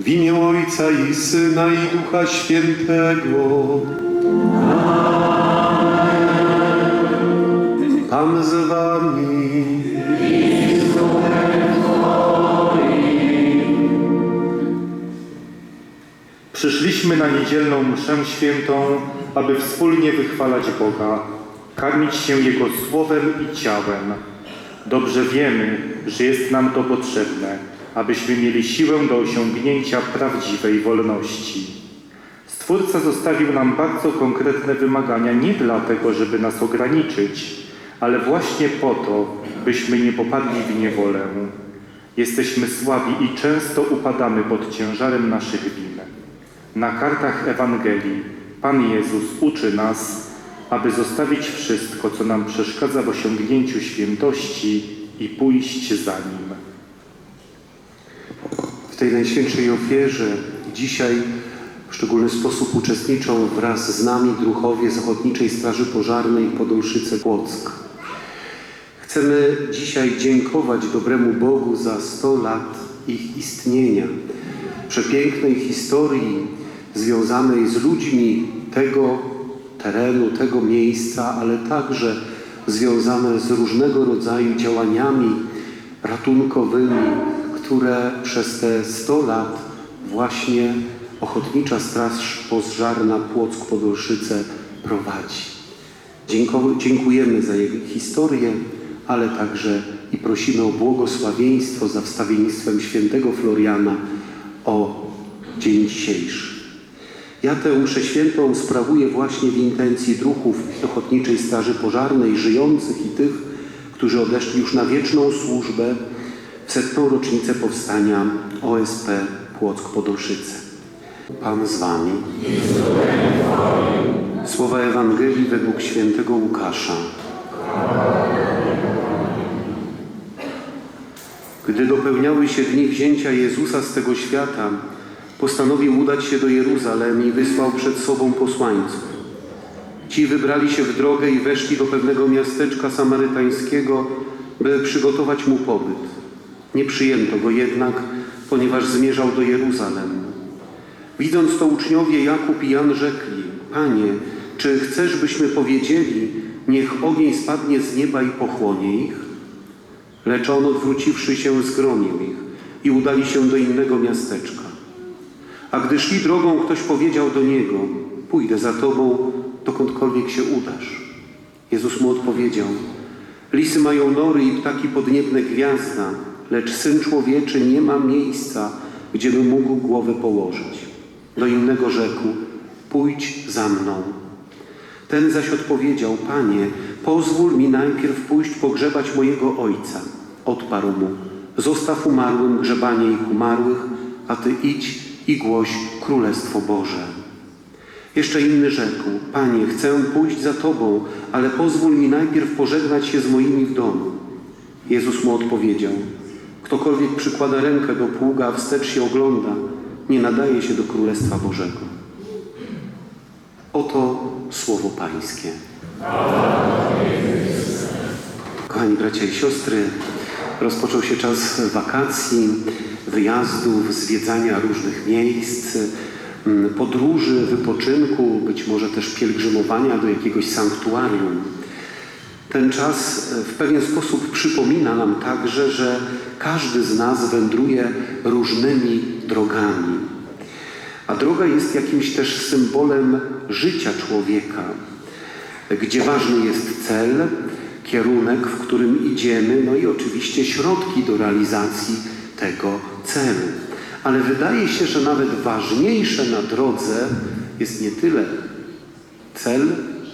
W imię Ojca i Syna i Ducha Świętego. Pan z wami. Przyszliśmy na niedzielną mszę świętą, aby wspólnie wychwalać Boga, karmić się Jego słowem i ciałem. Dobrze wiemy, że jest nam to potrzebne, abyśmy mieli siłę do osiągnięcia prawdziwej wolności. Stwórca zostawił nam bardzo konkretne wymagania nie dlatego, żeby nas ograniczyć, ale właśnie po to, byśmy nie popadli w niewolę. Jesteśmy słabi i często upadamy pod ciężarem naszych win. Na kartach Ewangelii Pan Jezus uczy nas, aby zostawić wszystko, co nam przeszkadza w osiągnięciu świętości i pójść za Nim. Tej najświętszej ofierze dzisiaj w szczególny sposób uczestniczą wraz z nami druhowie z Ochotniczej Straży Pożarnej Podolszyce Płock. Chcemy dzisiaj dziękować dobremu Bogu za 100 lat ich istnienia, przepięknej historii związanej z ludźmi tego terenu, tego miejsca, ale także związane z różnego rodzaju działaniami ratunkowymi, które przez te 100 lat właśnie Ochotnicza Straż Pożarna Płock Podolszyce prowadzi. Dziękujemy za jego historię, ale także i prosimy o błogosławieństwo za wstawiennictwem świętego Floriana o dzień dzisiejszy. Ja tę mszę świętą sprawuję właśnie w intencji druhów Ochotniczej Straży Pożarnej, żyjących i tych, którzy odeszli już na wieczną służbę w setną rocznicę powstania OSP Płock Podolszyce. Pan z Wami. Słowa Ewangelii według świętego Łukasza. Gdy dopełniały się dni wzięcia Jezusa z tego świata, postanowił udać się do Jeruzalem i wysłał przed sobą posłańców. Ci wybrali się w drogę i weszli do pewnego miasteczka samarytańskiego, by przygotować mu pobyt. Nie przyjęto go jednak, ponieważ zmierzał do Jeruzalem. Widząc to uczniowie Jakub i Jan rzekli, Panie, czy chcesz, byśmy powiedzieli, niech ogień spadnie z nieba i pochłonie ich? Lecz on odwróciwszy się zgromił ich i udali się do innego miasteczka. A gdy szli drogą, ktoś powiedział do niego, pójdę za tobą, dokądkolwiek się udasz. Jezus mu odpowiedział, lisy mają nory i ptaki podniebne gwiazda, lecz Syn Człowieczy nie ma miejsca, gdzie by mógł głowę położyć. Do innego rzekł, pójdź za mną. Ten zaś odpowiedział, Panie, pozwól mi najpierw pójść pogrzebać mojego ojca. Odparł mu, zostaw umarłym grzebanie ich umarłych, a Ty idź i głoś Królestwo Boże. Jeszcze inny rzekł, Panie, chcę pójść za Tobą, ale pozwól mi najpierw pożegnać się z moimi w domu. Jezus mu odpowiedział, ktokolwiek przykłada rękę do pługa, wstecz się ogląda, nie nadaje się do Królestwa Bożego. Oto słowo Pańskie. Kochani bracia i siostry, rozpoczął się czas wakacji, wyjazdów, zwiedzania różnych miejsc, mm, podróży, wypoczynku, być może też pielgrzymowania do jakiegoś sanktuarium. Ten czas e, w pewien sposób przypomina nam także, że każdy z nas wędruje różnymi drogami. A droga jest jakimś też symbolem życia człowieka, gdzie ważny jest cel, kierunek, w którym idziemy, no i oczywiście środki do realizacji tego celu. Ale wydaje się, że nawet ważniejsze na drodze jest nie tyle cel,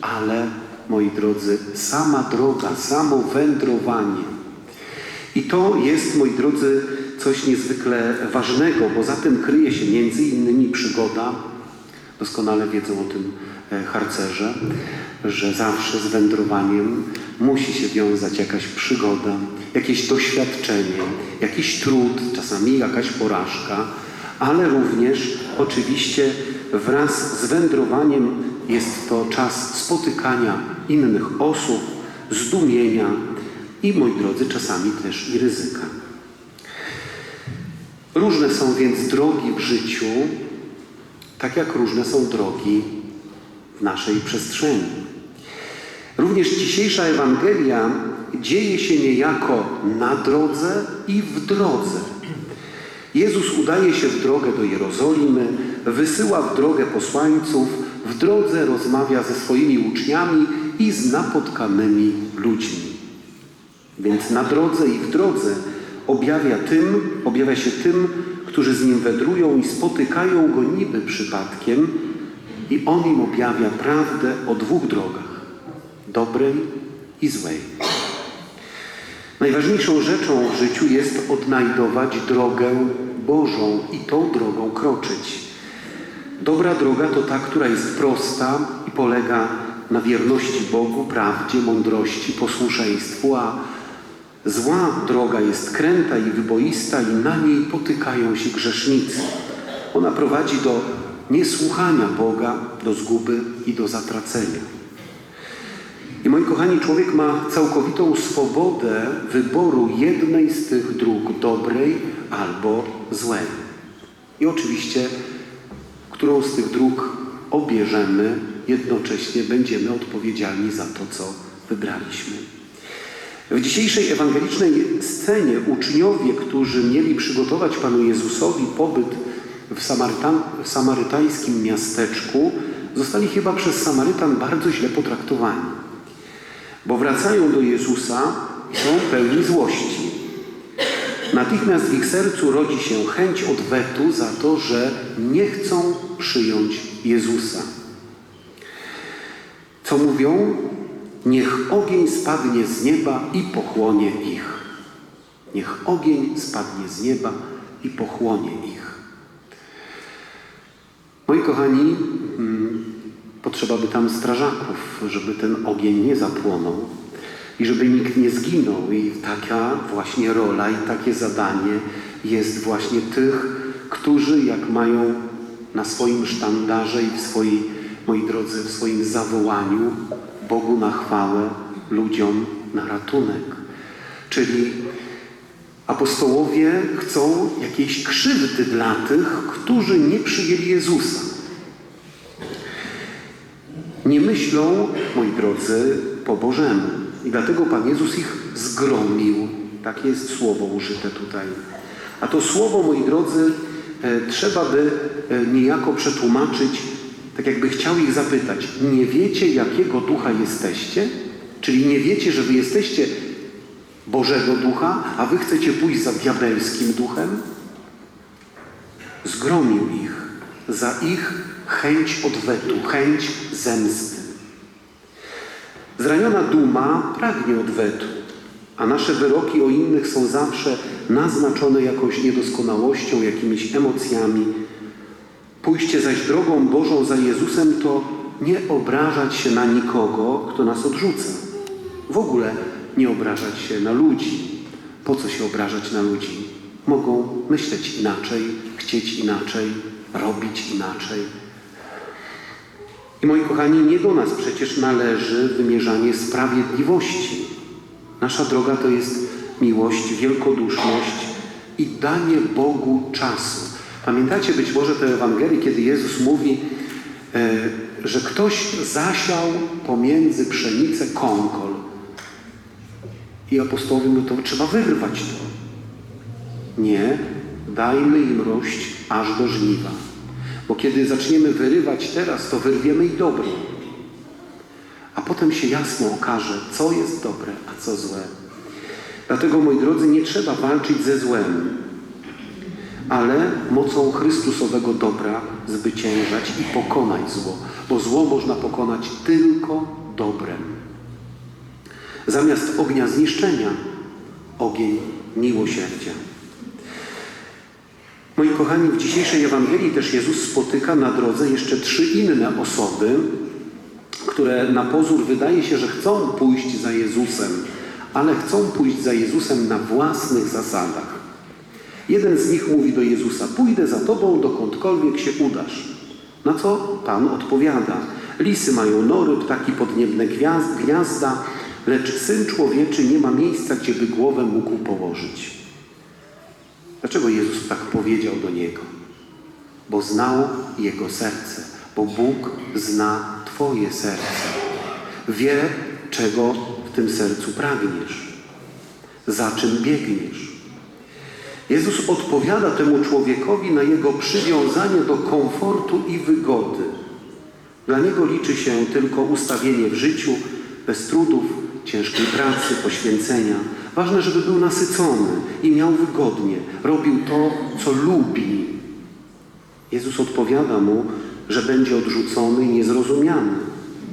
ale moi drodzy, sama droga, samo wędrowanie. I to jest, moi drodzy, coś niezwykle ważnego, bo za tym kryje się między innymi przygoda, doskonale wiedzą o tym e, harcerze, że zawsze z wędrowaniem musi się wiązać jakaś przygoda, jakieś doświadczenie, jakiś trud, czasami jakaś porażka, ale również oczywiście wraz z wędrowaniem jest to czas spotykania innych osób, zdumienia i, moi drodzy, czasami też i ryzyka. Różne są więc drogi w życiu, tak jak różne są drogi w naszej przestrzeni. Również dzisiejsza Ewangelia dzieje się niejako na drodze i w drodze. Jezus udaje się w drogę do Jerozolimy, wysyła w drogę posłańców, w drodze rozmawia ze swoimi uczniami i z napotkanymi ludźmi. Więc na drodze i w drodze objawia tym, objawia się tym, którzy z nim wędrują i spotykają go niby przypadkiem i on im objawia prawdę o dwóch drogach, dobrej i złej. Najważniejszą rzeczą w życiu jest odnajdować drogę Bożą i tą drogą kroczyć. Dobra droga to ta, która jest prosta i polega na wierności Bogu, prawdzie, mądrości, posłuszeństwu, a zła droga jest kręta i wyboista i na niej potykają się grzesznicy. Ona prowadzi do niesłuchania Boga, do zguby i do zatracenia. I moi kochani, człowiek ma całkowitą swobodę wyboru jednej z tych dróg, dobrej albo złej. I oczywiście, którą z tych dróg obierzemy, jednocześnie będziemy odpowiedzialni za to, co wybraliśmy. W dzisiejszej ewangelicznej scenie uczniowie, którzy mieli przygotować Panu Jezusowi pobyt w, Samarytan, w samarytańskim miasteczku, zostali chyba przez Samarytan bardzo źle potraktowani. Bo wracają do Jezusa są pełni złości. Natychmiast w ich sercu rodzi się chęć odwetu za to, że nie chcą przyjąć Jezusa. Co mówią? Niech ogień spadnie z nieba i pochłonie ich. Niech ogień spadnie z nieba i pochłonie ich. Moi kochani, mm, potrzeba by tam strażaków, żeby ten ogień nie zapłonął i żeby nikt nie zginął. I taka właśnie rola i takie zadanie jest właśnie tych, którzy jak mają na swoim sztandarze i w swojej, moi drodzy, w swoim zawołaniu Bogu na chwałę, ludziom na ratunek. Czyli apostołowie chcą jakiejś krzywdy dla tych, którzy nie przyjęli Jezusa. Nie myślą, moi drodzy, po Bożemu. Dlatego Pan Jezus ich zgromił. Takie jest słowo użyte tutaj. A to słowo, moi drodzy, e, trzeba by e, niejako przetłumaczyć, tak jakby chciał ich zapytać, nie wiecie, jakiego ducha jesteście? Czyli nie wiecie, że wy jesteście Bożego ducha, a wy chcecie pójść za diabelskim duchem? Zgromił ich za ich chęć odwetu, chęć zemsty. Zraniona duma pragnie odwetu, a nasze wyroki o innych są zawsze naznaczone jakąś niedoskonałością, jakimiś emocjami. Pójście zaś drogą Bożą za Jezusem to nie obrażać się na nikogo, kto nas odrzuca. W ogóle nie obrażać się na ludzi. Po co się obrażać na ludzi? Mogą myśleć inaczej, chcieć inaczej, robić inaczej. I moi kochani, nie do nas przecież należy wymierzanie sprawiedliwości. Nasza droga to jest miłość, wielkoduszność i danie Bogu czasu. Pamiętacie być może tę Ewangelię, kiedy Jezus mówi, e, że ktoś zasiał pomiędzy pszenicę kąkol. I apostołowie mówią, to trzeba wyrwać to. Nie, dajmy im rość aż do żniwa. Bo kiedy zaczniemy wyrywać teraz, to wyrwiemy i dobro. A potem się jasno okaże, co jest dobre, a co złe. Dlatego, moi drodzy, nie trzeba walczyć ze złem, ale mocą Chrystusowego dobra zwyciężać i pokonać zło. Bo zło można pokonać tylko dobrem. Zamiast ognia zniszczenia, ogień miłosierdzia. Moi kochani, w dzisiejszej Ewangelii też Jezus spotyka na drodze jeszcze trzy inne osoby, które na pozór wydaje się, że chcą pójść za Jezusem, ale chcą pójść za Jezusem na własnych zasadach. Jeden z nich mówi do Jezusa: Pójdę za tobą dokądkolwiek się udasz. Na co Pan odpowiada: Lisy mają nory, ptaki podniebne gwiazd, gniazda, lecz syn człowieczy nie ma miejsca, gdzie by głowę mógł położyć. Dlaczego Jezus tak powiedział do niego? Bo znał jego serce, bo Bóg zna Twoje serce. Wie, czego w tym sercu pragniesz, za czym biegniesz. Jezus odpowiada temu człowiekowi na jego przywiązanie do komfortu i wygody. Dla niego liczy się tylko ustawienie w życiu, bez trudów, ciężkiej pracy, poświęcenia. Ważne, żeby był nasycony i miał wygodnie, robił to, co lubi. Jezus odpowiada mu, że będzie odrzucony i niezrozumiany.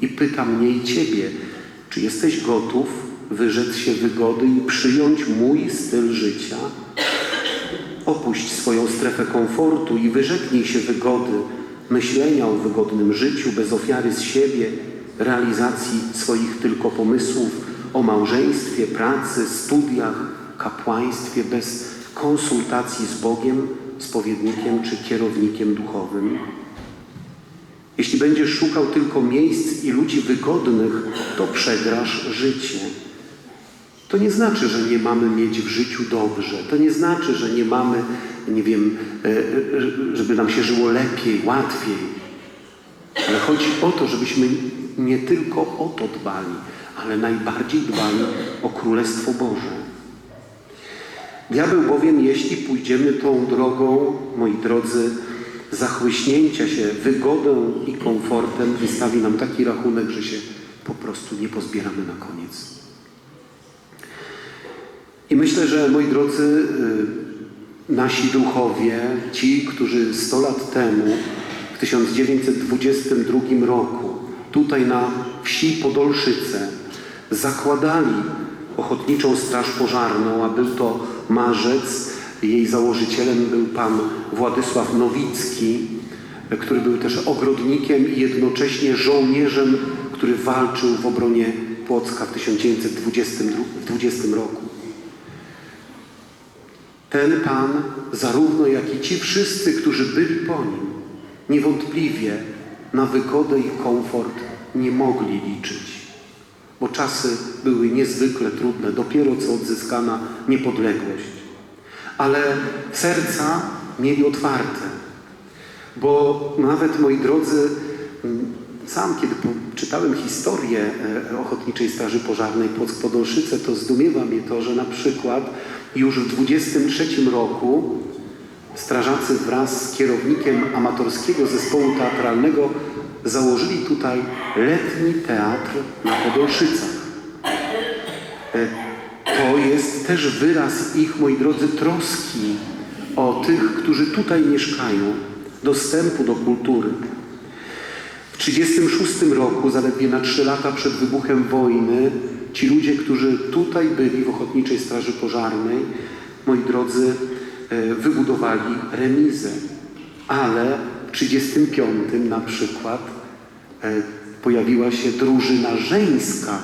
I pyta mnie i ciebie, czy jesteś gotów wyrzec się wygody i przyjąć mój styl życia? Opuść swoją strefę komfortu i wyrzeknij się wygody, myślenia o wygodnym życiu bez ofiary z siebie, realizacji swoich tylko pomysłów o małżeństwie, pracy, studiach, kapłaństwie, bez konsultacji z Bogiem, spowiednikiem czy kierownikiem duchowym. Jeśli będziesz szukał tylko miejsc i ludzi wygodnych, to przegrasz życie. To nie znaczy, że nie mamy mieć w życiu dobrze. To nie znaczy, że nie mamy, nie wiem, e, e, żeby nam się żyło lepiej, łatwiej. Ale chodzi o to, żebyśmy nie tylko o to dbali, ale najbardziej dbali o Królestwo Boże. Diabeł bowiem, jeśli pójdziemy tą drogą, moi drodzy, zachłyśnięcia się wygodą i komfortem, wystawi nam taki rachunek, że się po prostu nie pozbieramy na koniec. I myślę, że moi drodzy, y, nasi duchowie, ci, którzy 100 lat temu, w 1922 roku, tutaj na wsi Podolszyce, zakładali Ochotniczą Straż Pożarną, a był to marzec. Jej założycielem był pan Władysław Nowicki, który był też ogrodnikiem i jednocześnie żołnierzem, który walczył w obronie Płocka w 1920 roku. Ten Pan, zarówno jak i ci wszyscy, którzy byli po Nim, niewątpliwie na wygodę i komfort nie mogli liczyć, bo czasy były niezwykle trudne, dopiero co odzyskana niepodległość. Ale serca mieli otwarte, bo nawet, moi drodzy, sam kiedy czytałem historię e, Ochotniczej Straży Pożarnej Płock Podolszyce, to zdumiewa mnie to, że na przykład już w 23 roku strażacy wraz z kierownikiem amatorskiego zespołu teatralnego założyli tutaj letni teatr na Podolszycach. E, To jest też wyraz ich, moi drodzy, troski o tych, którzy tutaj mieszkają, dostępu do kultury. W 1936 roku, zaledwie na trzy lata przed wybuchem wojny, ci ludzie, którzy tutaj byli w Ochotniczej Straży Pożarnej, moi drodzy, e, wybudowali remizę. Ale w 1935 na przykład e, pojawiła się drużyna żeńska,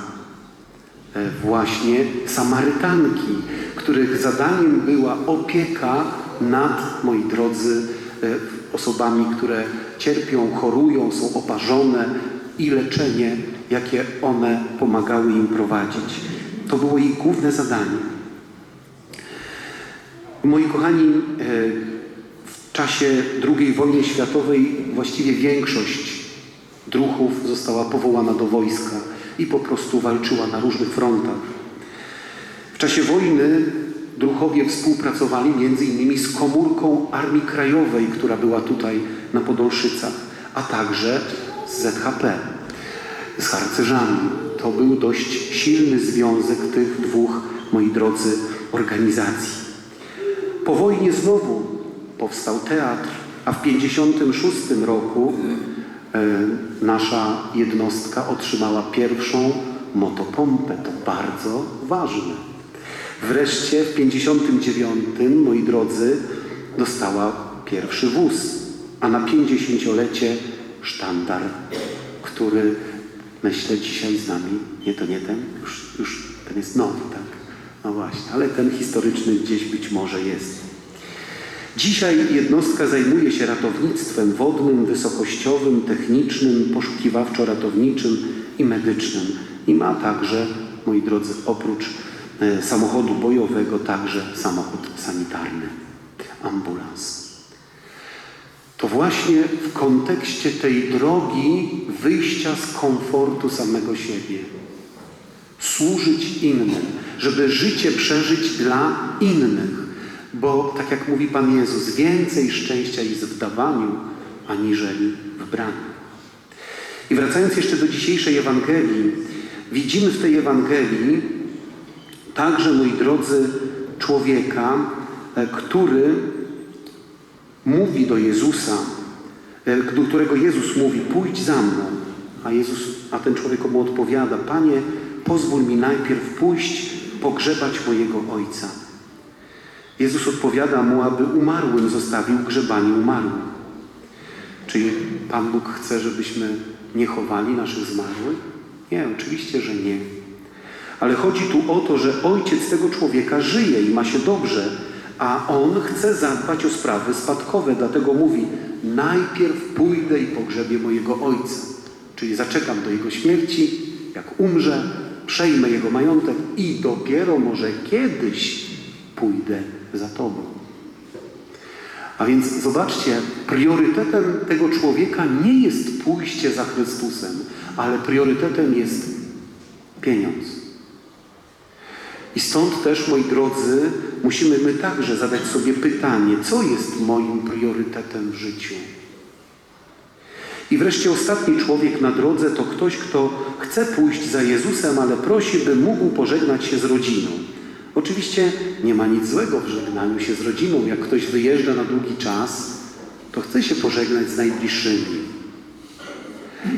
e, właśnie Samarytanki, których zadaniem była opieka nad, moi drodzy, e, osobami, które cierpią, chorują, są oparzone i leczenie, jakie one pomagały im prowadzić. To było ich główne zadanie. Moi kochani, czasie II wojny światowej właściwie większość druhów została powołana do wojska i po prostu walczyła na różnych frontach. W czasie wojny druhowie współpracowali między innymi z komórką Armii Krajowej, która była tutaj na Podolszycach, a także z ZHP, z harcerzami. To był dość silny związek tych dwóch, moi drodzy, organizacji. Po wojnie znowu powstał teatr, a w 1956 roku e, nasza jednostka otrzymała pierwszą motopompę. To bardzo ważne. Wreszcie w 59, moi drodzy, dostała pierwszy wóz, a na 50-lecie sztandar, który myślę dzisiaj z nami, nie to nie ten, już, już ten jest nowy, tak? No właśnie, ale ten historyczny gdzieś być może jest. Dzisiaj jednostka zajmuje się ratownictwem wodnym, wysokościowym, technicznym, poszukiwawczo-ratowniczym i medycznym. I ma także, moi drodzy, oprócz e, samochodu bojowego, także samochód sanitarny. ambulans. To właśnie w kontekście tej drogi wyjścia z komfortu samego siebie. Służyć innym, żeby życie przeżyć dla innych, bo tak jak mówi Pan Jezus, więcej szczęścia jest w dawaniu, aniżeli w braniu. I wracając jeszcze do dzisiejszej Ewangelii, widzimy w tej Ewangelii także, moi drodzy, człowieka, e, który mówi do Jezusa, e, do którego Jezus mówi, pójdź za mną. A, Jezus, a ten człowiek mu odpowiada, Panie, pozwól mi najpierw pójść, pogrzebać mojego Ojca. Jezus odpowiada mu, aby umarłym zostawił grzebanie umarłych. Czy Pan Bóg chce, żebyśmy nie chowali naszych zmarłych? Nie, oczywiście, że nie. Ale chodzi tu o to, że ojciec tego człowieka żyje i ma się dobrze, a on chce zadbać o sprawy spadkowe, dlatego mówi: Najpierw pójdę i pogrzebię mojego ojca. Czyli zaczekam do jego śmierci, jak umrze, przejmę jego majątek i dopiero może kiedyś pójdę za tobą. A więc zobaczcie, priorytetem tego człowieka nie jest pójście za Chrystusem, ale priorytetem jest pieniądz. I stąd też, moi drodzy, musimy my także zadać sobie pytanie, co jest moim priorytetem w życiu. I wreszcie ostatni człowiek na drodze to ktoś, kto chce pójść za Jezusem, ale prosi, by mógł pożegnać się z rodziną. Oczywiście nie ma nic złego w żegnaniu się z rodziną. Jak ktoś wyjeżdża na długi czas, to chce się pożegnać z najbliższymi.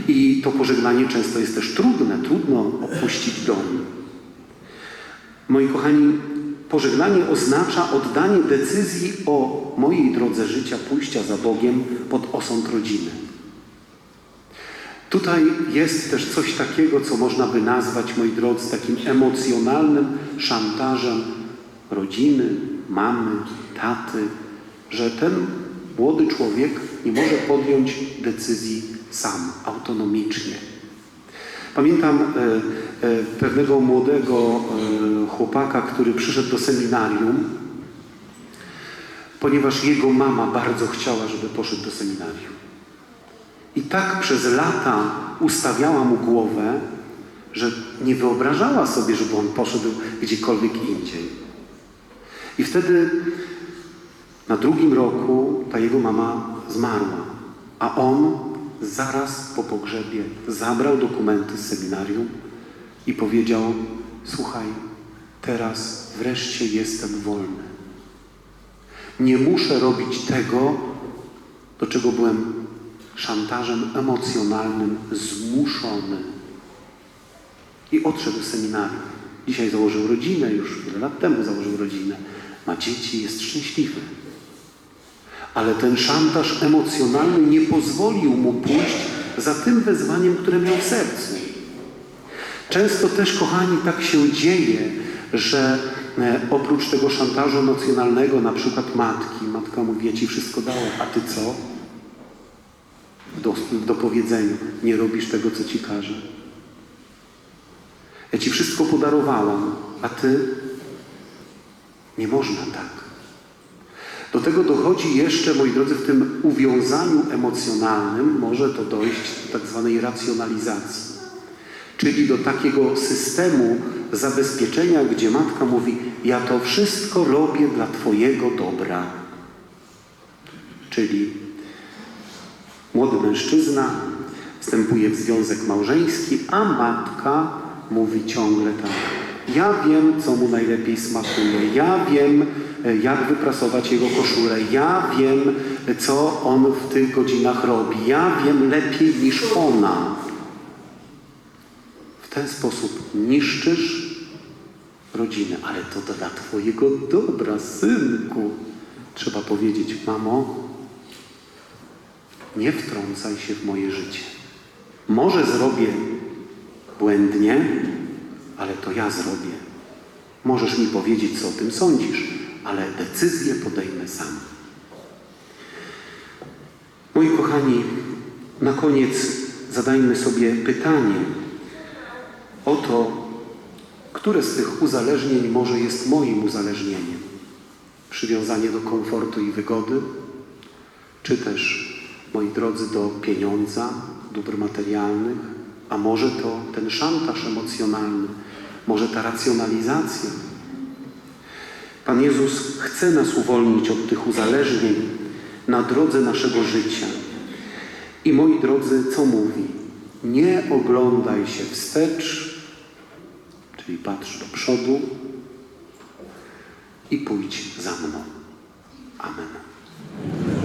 I to pożegnanie często jest też trudne, trudno opuścić dom. Moi kochani, pożegnanie oznacza oddanie decyzji o mojej drodze życia, pójścia za Bogiem pod osąd rodziny. Tutaj jest też coś takiego, co można by nazwać, moi drodzy, takim emocjonalnym szantażem rodziny, mamy, taty, że ten młody człowiek nie może podjąć decyzji sam, autonomicznie. Pamiętam e, e, pewnego młodego e, chłopaka, który przyszedł do seminarium, ponieważ jego mama bardzo chciała, żeby poszedł do seminarium. I tak przez lata ustawiała mu głowę, że nie wyobrażała sobie, żeby on poszedł gdziekolwiek indziej. I wtedy na drugim roku ta jego mama zmarła, a on zaraz po pogrzebie zabrał dokumenty z seminarium i powiedział: Słuchaj, teraz wreszcie jestem wolny. Nie muszę robić tego, do czego byłem szantażem emocjonalnym zmuszony. I odszedł z seminarium. Dzisiaj założył rodzinę, już wiele lat temu założył rodzinę. Ma dzieci, jest szczęśliwy. Ale ten szantaż emocjonalny nie pozwolił mu pójść za tym wezwaniem, które miał w sercu. Często też, kochani, tak się dzieje, że e, oprócz tego szantażu emocjonalnego, na przykład matki, matka mówi, ja ci wszystko dałem, a ty co? Do, do powiedzenia, nie robisz tego, co ci każę. Ja ci wszystko podarowałam, a ty nie można tak. Do tego dochodzi jeszcze, moi drodzy, w tym uwiązaniu emocjonalnym może to dojść do tak zwanej racjonalizacji. Czyli do takiego systemu zabezpieczenia, gdzie matka mówi: Ja to wszystko robię dla Twojego dobra. Czyli młody mężczyzna wstępuje w związek małżeński, a matka mówi ciągle tak. Ja wiem, co mu najlepiej smakuje. Ja wiem, jak wyprasować jego koszulę. Ja wiem, co on w tych godzinach robi. Ja wiem lepiej niż ona. W ten sposób niszczysz rodzinę, ale to dla twojego dobra, synku. Trzeba powiedzieć, mamo, nie wtrącaj się w moje życie. Może zrobię błędnie, ale to ja zrobię. Możesz mi powiedzieć, co o tym sądzisz, ale decyzję podejmę sam. Moi kochani, na koniec zadajmy sobie pytanie o to, które z tych uzależnień może jest moim uzależnieniem. przywiązanie do komfortu i wygody, czy też, moi drodzy, do pieniądza, dóbr materialnych, a może to ten szantaż emocjonalny, może ta racjonalizacja. Pan Jezus chce nas uwolnić od tych uzależnień na drodze naszego życia. I moi drodzy, co mówi? Nie oglądaj się wstecz, czyli patrz do przodu i pójdź za mną. Amen.